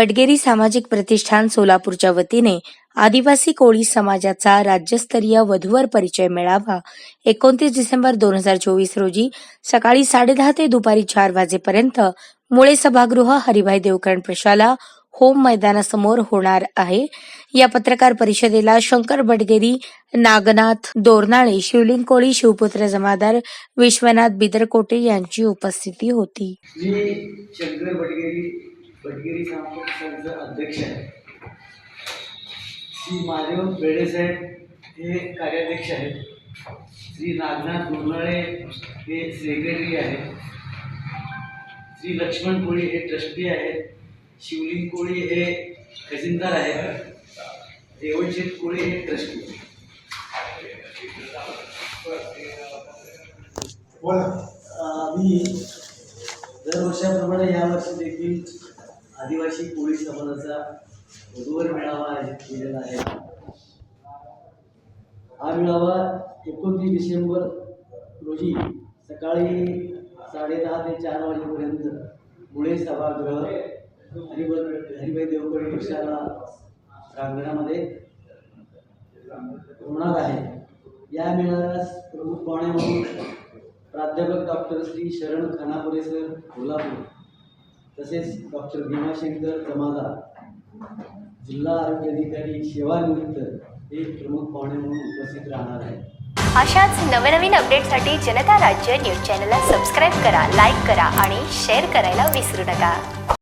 बडगेरी सामाजिक प्रतिष्ठान सोलापूरच्या वतीने आदिवासी कोळी समाजाचा राज्यस्तरीय वधूवर परिचय मेळावा एकोणतीस डिसेंबर दोन हजार चोवीस रोजी सकाळी साडेदहा ते दुपारी चार वाजेपर्यंत मुळे सभागृह हरिभाई देवकरण प्रशाला होम मैदानासमोर होणार आहे. या पत्रकार परिषदेला शंकर बडगेरी नागनाथ दोरनाळे शिवलिंग कोळी शिवपुत्र जमादार विश्वनाथ बिदरकोटे यांची उपस्थिती होती. बडगेरी समाजाचा अध्यक्ष आहे. श्री महादेव बेडेसाहेब हे कार्याध्यक्ष आहेत. श्री नागनाथ गुरनाळे हे सेक्रेटरी आहेत. श्री लक्ष्मण कोळी हे ट्रस्टी आहेत. शिवलिंग कोळी हे खजिनदार आहेत. देवशेठ कोळी हे ट्रस्टी आम्ही दरवर्षाप्रमाणे यावर्षी देखील आदिवासी कोळी समाजाचा वधूवर मेळावा आयोजित केलेला आहे. हा मेळावा एकोणतीस डिसेंबर रोजी सकाळी साडेदहा ते चार वाजेपर्यंत मुळे सभागृह हरिभ हरिभाई देवकडे पक्षाला प्रांगणामध्ये होणार आहे. या मेळाव्यास प्रमुख पाहुणे म्हणून प्राध्यापक डॉक्टर श्री शरण खानापुरे सर कोल्हापूर. तसेच डॉक्टर भीमाशंकर जमादार जिल्हा आरोग्य अधिकारी सेवानिमित्त एक प्रमुख पाहुणे म्हणून उपस्थित राहणार आहे अशाच नवनवीन अपडेटसाठी जनता राज्य न्यूज चॅनलला सबस्क्राईब करा लाईक करा आणि शेअर करायला विसरू नका.